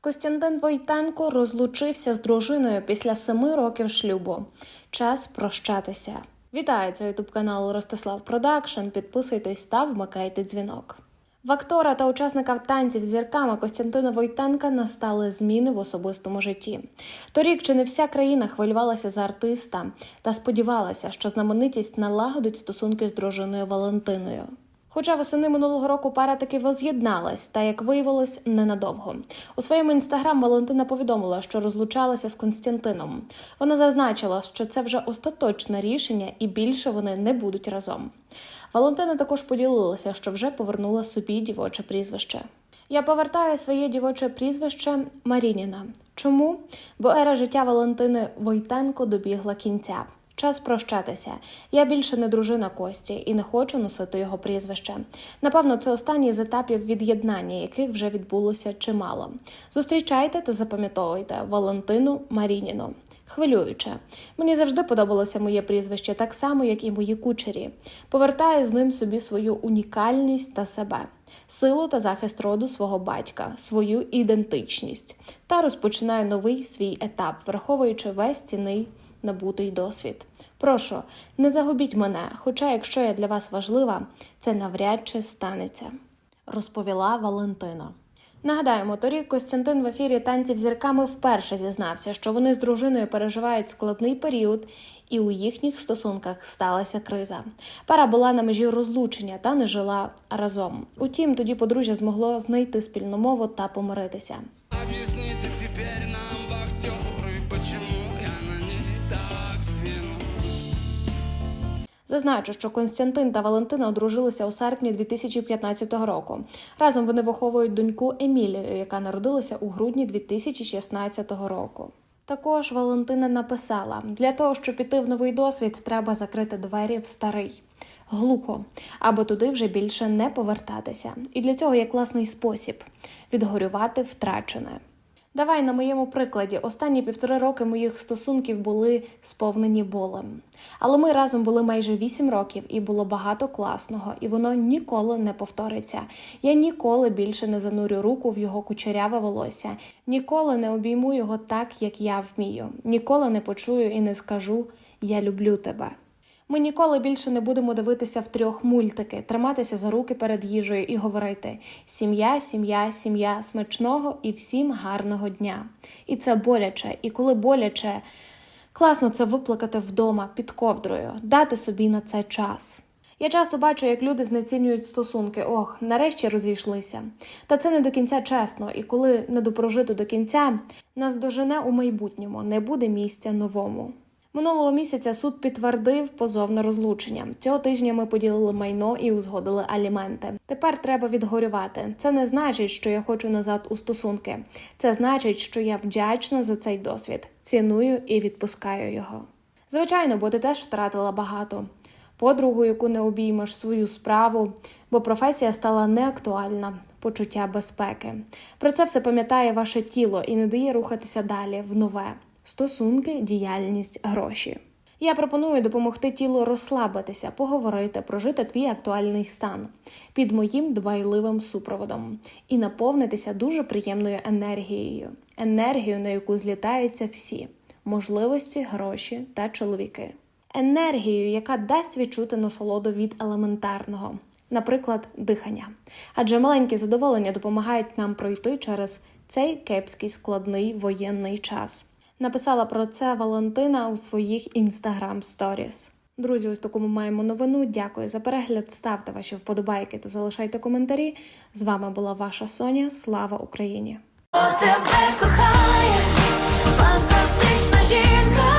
Костянтин Войтенко розлучився з дружиною після семи років шлюбу. Час прощатися. Вітаю це ютуб каналу Ростислав Продакшн. Підписуйтесь та вмикайте дзвінок. В актора та учасника танців з зірками Костянтина Войтенка настали зміни в особистому житті. Торік чи не вся країна хвилювалася за артиста та сподівалася, що знаменитість налагодить стосунки з дружиною Валентиною. Хоча восени минулого року пара таки воз'єдналась, та як виявилось, ненадовго. У своєму інстаграм Валентина повідомила, що розлучалася з Константином. Вона зазначила, що це вже остаточне рішення і більше вони не будуть разом. Валентина також поділилася, що вже повернула собі дівоче прізвище. Я повертаю своє дівоче прізвище Марініна. Чому? Бо ера життя Валентини Войтенко добігла кінця. Час прощатися. Я більше не дружина Кості і не хочу носити його прізвище. Напевно, це останній з етапів від'єднання, яких вже відбулося чимало. Зустрічайте та запам'ятовуйте Валентину Марініну. Хвилююче. Мені завжди подобалося моє прізвище, так само, як і мої кучері. Повертаю з ним собі свою унікальність та себе, силу та захист роду свого батька, свою ідентичність та розпочинаю новий свій етап, враховуючи весь цінний набутий досвід. Прошу, не загубіть мене, хоча, якщо я для вас важлива, це навряд чи станеться, розповіла Валентина. Нагадаємо, торік Костянтин в ефірі танців зірками вперше зізнався, що вони з дружиною переживають складний період, і у їхніх стосунках сталася криза. Пара була на межі розлучення та не жила разом. Утім, тоді подружжя змогло знайти спільну мову та помиритися. Зазначу, що Константин та Валентина одружилися у серпні 2015 року. Разом вони виховують доньку Емілію, яка народилася у грудні 2016 року. Також Валентина написала: для того, щоб піти в новий досвід, треба закрити двері в старий. Глухо, аби туди вже більше не повертатися. І для цього є класний спосіб відгорювати втрачене. Давай на моєму прикладі. Останні півтори роки моїх стосунків були сповнені болем. Але ми разом були майже вісім років, і було багато класного, і воно ніколи не повториться. Я ніколи більше не занурю руку в його кучеряве волосся, ніколи не обійму його так, як я вмію, ніколи не почую і не скажу Я люблю тебе. Ми ніколи більше не будемо дивитися в трьох мультики, триматися за руки перед їжею і говорити сім'я, сім'я, сім'я, смачного і всім гарного дня. І це боляче, і коли боляче, класно це виплакати вдома під ковдрою, дати собі на це час. Я часто бачу, як люди знецінюють стосунки. Ох, нарешті розійшлися. Та це не до кінця чесно, і коли не допрожито до кінця, нас дожене у майбутньому, не буде місця новому. Минулого місяця суд підтвердив позов на розлучення. Цього тижня ми поділили майно і узгодили аліменти. Тепер треба відгорювати. Це не значить, що я хочу назад у стосунки. Це значить, що я вдячна за цей досвід, ціную і відпускаю його. Звичайно, бо ти теж втратила багато. Подругу, яку не обіймеш, свою справу, бо професія стала неактуальна, почуття безпеки. Про це все пам'ятає ваше тіло і не дає рухатися далі в нове стосунки, діяльність, гроші. Я пропоную допомогти тілу розслабитися, поговорити, прожити твій актуальний стан під моїм дбайливим супроводом і наповнитися дуже приємною енергією, енергією, на яку злітаються всі можливості, гроші та чоловіки. Енергією, яка дасть відчути насолоду від елементарного, наприклад, дихання. Адже маленькі задоволення допомагають нам пройти через цей кепський складний воєнний час. Написала про це Валентина у своїх інстаграм сторіс. Друзі, ось таку ми маємо новину. Дякую за перегляд. Ставте ваші вподобайки та залишайте коментарі. З вами була ваша Соня. Слава Україні! Тебе кохає фантастична жінка.